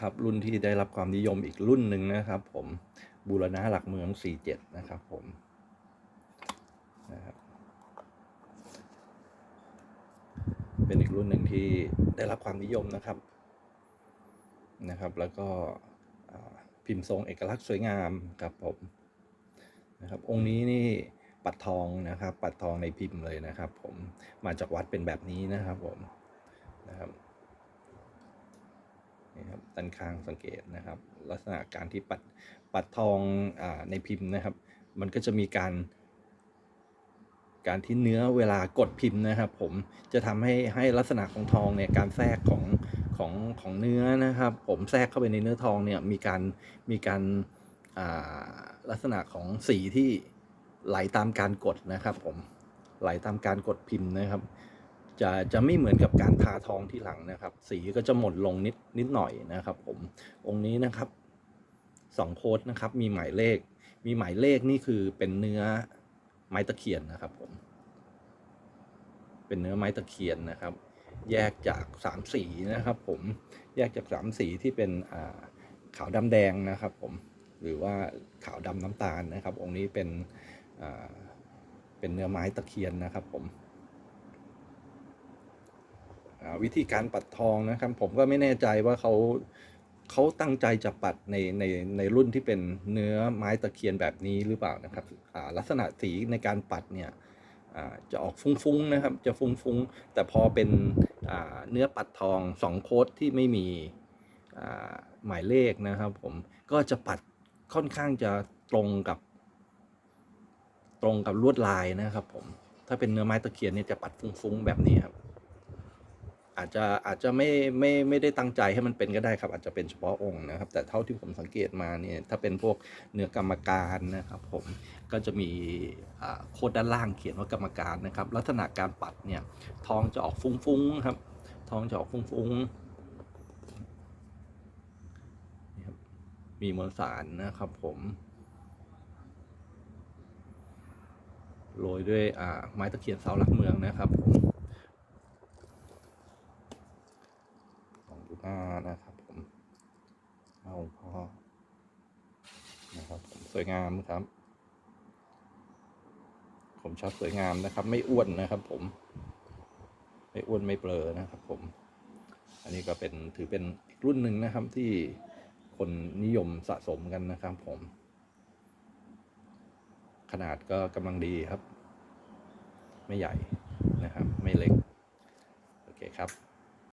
ครับรุ่นที่ได้รับความนิยมอีกรุ่นหนึ่งนะครับ ผมบูรณะหลักเมือง 47 นะครับผมนะครับเป็นอีกรุ่นหนึ่งที่ได้รับความนิยมนะครับนะครับ แล้วก็พิมพ์ทรงเอกลักษณ์สวยงามครับผมนะครับ องค์นี้นี่ปัดทองนะครับ ปัดทองในพิมพ์เลยนะครับ ผมมาจากวัดเป็นแบบนี้นะครับผมนะครับ นี่ครับด้านข้างสังเกตนะครับ ลักษณะการที่ปัดปัดทองอในพิมพ์นะครับ มันก็จะมีการ การที่เนื้อเวลากดพิมพ์นะครับ ผมจะทำให้ให้ลักษณะของทองเนี่ยการแทรกของของของเนื้อนะครับ ผมแทรกเข้าไปในเนื้อทองเนี่ยมีการมีการลักษณะของสีที่ไหลตามการกดนะครับ ผมไหลตามการกดพิมพ์นะครับ จะจะไม่เหมือนกับการทาทองที่หลังนะครับ สีก็จะหมดลงนิดนิดหน่อยนะครับผมองค์นี้นะครับสองโค้ดนะครับมีหมายเลข มีหมายเลขนี่คือเป็นเนื้อไม้ตะเคียนนะครับผมเป็นเนื้อไม้ตะเคียนนะครับ แยกจากสามสีนะครับผมแยกจากสามสีที่เป็นาขาวดำแดงนะครับผมหรือว่าขาวดำน้ำตาลนะครับ องค์นี้เป็นเป็นเนื้อไม้ตะเคียนนะครับผม วิธีการปัดทองนะครับ ผมก็ไม่แน่ใจว่าเขาเขาตั้งใจจะปัดในในในรุ่นที่เป็นเนื้อไม้ตะเคียนแบบนี้หรือเปล่านะครับลักษณะสีในการปัดเนี่ยจะออกฟุ้งๆนะครับ จะฟุ้งๆ แต่พอเป็นเนื้อปัดทองสองโค้ดที่ไม่มีหมายเลขนะครับ ผมก็จะปัดค่อนข้างจะตรงกับตรงกับลวดลายนะครับ ผมถ้าเป็นเนื้อไม้ตะเคียนเนี่ยจะปัดฟุ้งๆแบบนี้ครับ อาจจะอาจจะไม่ไม่ไม่ได้ตั้งใจให้มันเป็นก็ได้ครับ อาจจะเป็นเฉพาะองค์นะครับ แต่เท่าที่ผมสังเกตมาเนี่ยถ้าเป็นพวกเนื้อกรรมการนะครับ ผมก็จะมีโคดด้านล่างเขียนว่ากรรมการนะครับ ลักษณะการปัดเนี่ยทองจะออกฟุ้งๆครับทองจะออกฟุ้งๆนะครับมีมวลสารนะครับ ผมโรยด้วยไม้ตะเคียนเสาหลักเมืองนะครับผม องดูหน้านะครับผมเอาพ่อนะครับผมสวยงามครับ ผมชอบสวยงามนะครับ ไม่อ้วนนะครับ ผม ไม่อ้วนไม่เปลอนะครับ ผม อันนี้ก็เป็นถือเป็นอีกรุ่นหนึ่งนะครับที่คนนิยมสะสมกันนะครับ ผม ขนาดก็กำลังดีครับ ไม่ใหญ่นะครับ ไม่เล็ก โอเคครับ